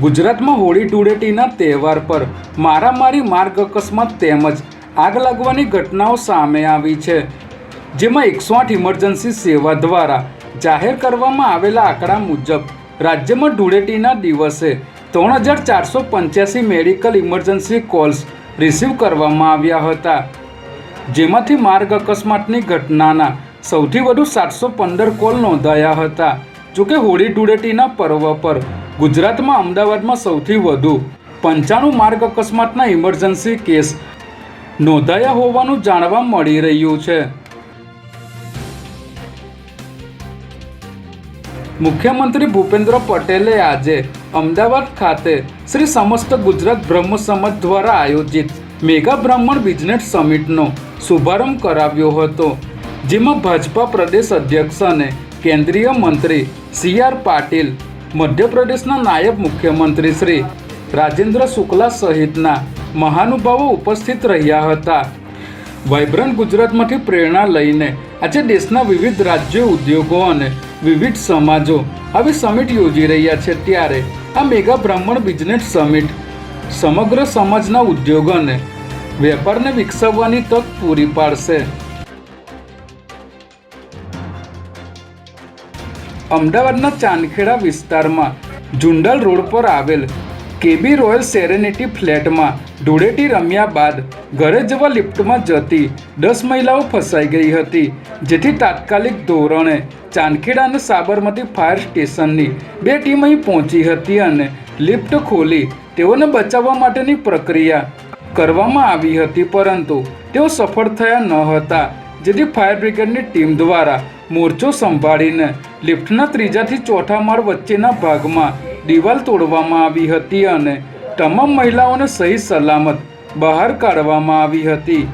ગુજરાતમાં હોળી ધૂળેટીના તહેવાર પર મારામારી માર્ગ અકસ્માત તેમજ આગ લાગવાની ઘટનાઓ સામે આવી છે, જેમાં એકસો આઠ ઇમરજન્સી સેવા દ્વારા જાહેર કરવામાં આવેલા આંકડા મુજબ રાજ્યમાં ધૂળેટીના દિવસે ત્રણ હજાર ચારસો પંચ્યાસી મેડિકલ ઇમરજન્સી કોલ્સ રિસીવ કરવામાં આવ્યા હતા. જેમાંથી માર્ગ અકસ્માતની ઘટનાના સૌથી વધુ સાતસો પંદર કોલ નોંધાયા હતા. જોકે હોળી ધૂળેટીના પર્વ પર ગુજરાતમાં અમદાવાદમાં સૌથી વધુ પંચાણું માર્ગ અકસ્માતના ઇમરજન્સી કેસ નોંધાયા હોવાનું જાણવા મળી રહ્યું છે. મુખ્યમંત્રી ભૂપેન્દ્ર પટેલે આજે અમદાવાદ ખાતે શ્રી સમસ્ત ગુજરાત બ્રહ્મ સમાજ દ્વારા આયોજિત મેગા બ્રાહ્મણ બિઝનેસ સમિટનો શુભારંભ કરાવ્યો હતો, જેમાં ભાજપા પ્રદેશ અધ્યક્ષ અને કેન્દ્રીય મંત્રી સી આર પાટીલ મધ્યપ્રદેશના નાયબ મુખ્યમંત્રી શ્રી રાજેન્દ્ર શુક્લા સહિતના મહાનુભાવો ઉપસ્થિત રહ્યા હતા. વાઇબ્રન્ટ ગુજરાતમાંથી પ્રેરણા લઈને આજે દેશના વિવિધ રાજ્યો, ઉદ્યોગો અને વિવિધ સમાજો આવી સમિટ યોજી રહ્યા છે. ત્યારે આ મેગા બ્રાહ્મણ બિઝનેસ સમિટ સમગ્ર સમાજના ઉદ્યોગોને વેપારને વિકસાવવાની તક પૂરી પાડશે. અમદાવાદના ચાંદખેડા વિસ્તારમાં જુંડલ રોડ પર આવેલ કેબી રોયલ સેરેનિટી ફ્લેટમાં ધૂળેટી રમ્યા બાદ ઘરે જવા લિફ્ટમાં જતી દસ મહિલાઓ ફસાઈ ગઈ હતી, જેથી તાત્કાલિક ધોરણે ચાંદખેડા અને સાબરમતી ફાયર સ્ટેશનની બે ટીમ અહીં પહોંચી હતી અને લિફ્ટ ખોલી તેઓને બચાવવા માટેની પ્રક્રિયા કરવામાં આવી હતી, પરંતુ તેઓ સફળ થયા ન હતા. જેથી ફાયર બ્રિગેડની ટીમ દ્વારા મોરચો સંભાળીને લિફ્ટના ત્રીજાથી ચોથા માળ વચ્ચેના ભાગમાં દિવાલ તોડવામાં આવી હતી અને તમામ મહિલાઓને સહી સલામત બહાર કાઢવામાં આવી હતી.